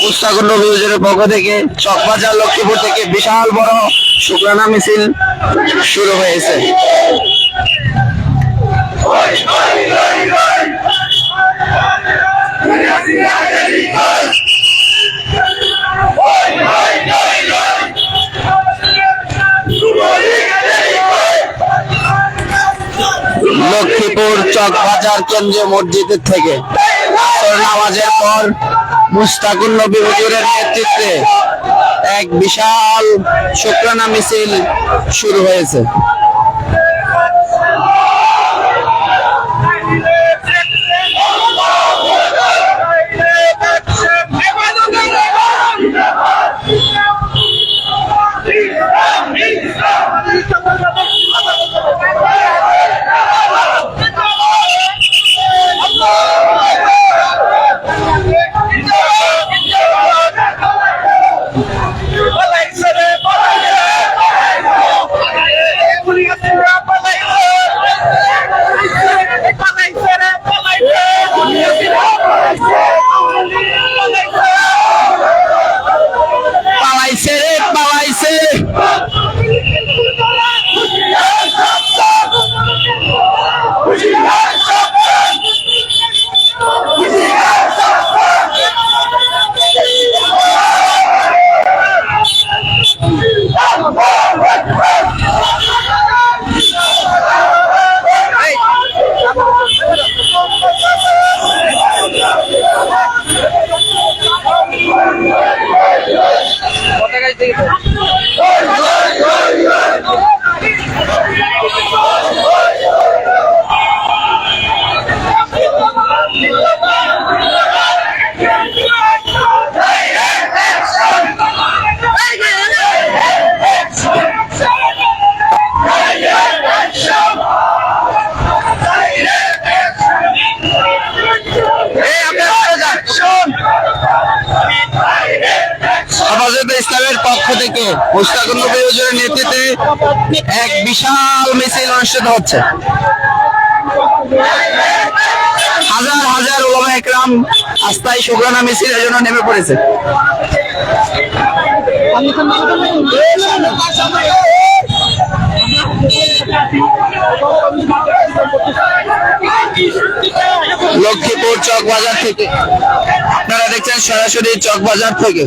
পুস্তাকুণ্ড অভিযোগের পক্ষ থেকে চকবাজার লক্ষ্মীপুর থেকে বিশাল বড় শুক্রানা মিছিল শুরু হয়েছে। লক্ষ্মীপুর চকবাজার কেন্দ্রীয় মসজিদের থেকে আসর নামাজের পর মুস্তাকুল নবী হুজুরের নেতৃত্বে এক বিশাল শুক্রানা মিছিল শুরু হয়েছে। হেফাজতে ইসলামের পক্ষ থেকে মুস্তাকুল হুজুরের নেতৃত্বে এক বিশাল মিছিল অনুষ্ঠিত হচ্ছে। হাজার হাজার ওলামা একরাম আস্থায় শুক্রানা মিছিলের জন্য নেমে পড়েছে। লক্ষ্মীপুর চক বাজার থেকে। আপনারা দেখছেন সরাসরি চক বাজার থেকে।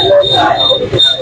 Hallelujah.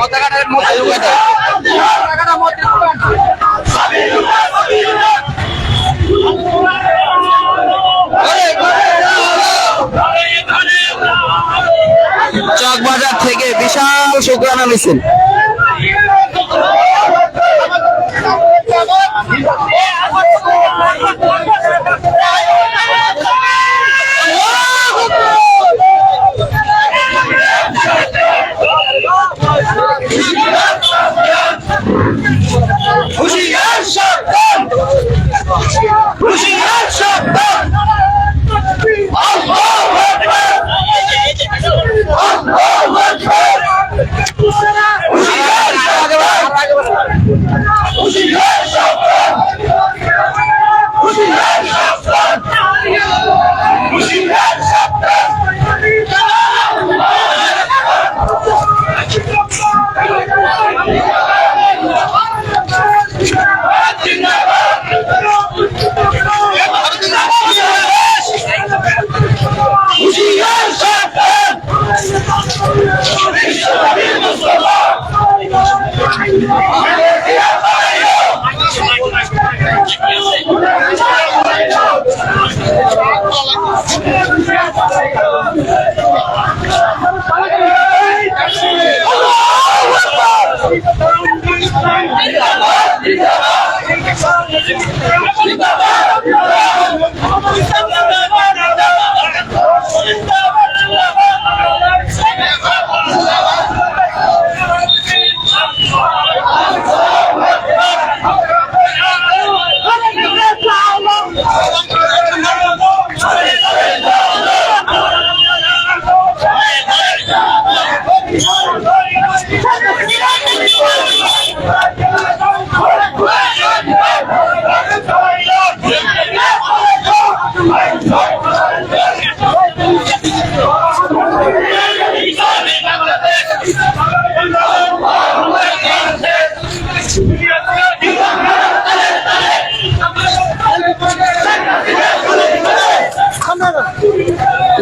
পতাকাটার মধ্যে চকবাজার থেকে বিশাল শুক্রানা মিছিল।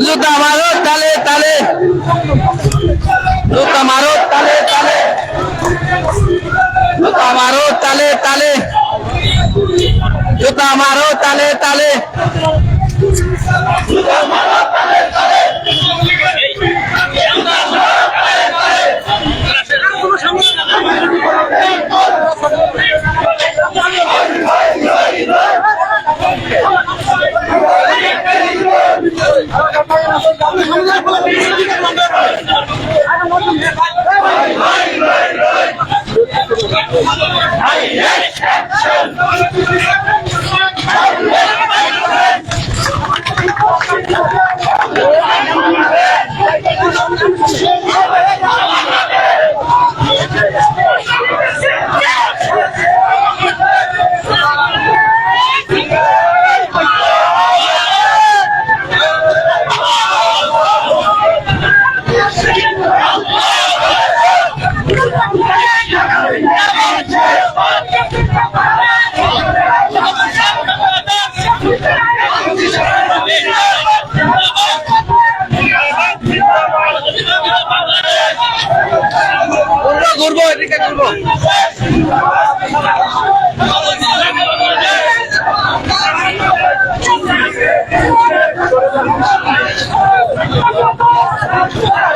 জুতা মারো, তালে তালে। জুতা মারো, তালে তালে। জুতা মারো, তালে তালে। জুতা মারো, তালে তালে। yeah. এদিকে ঘুরবো Thank উপরে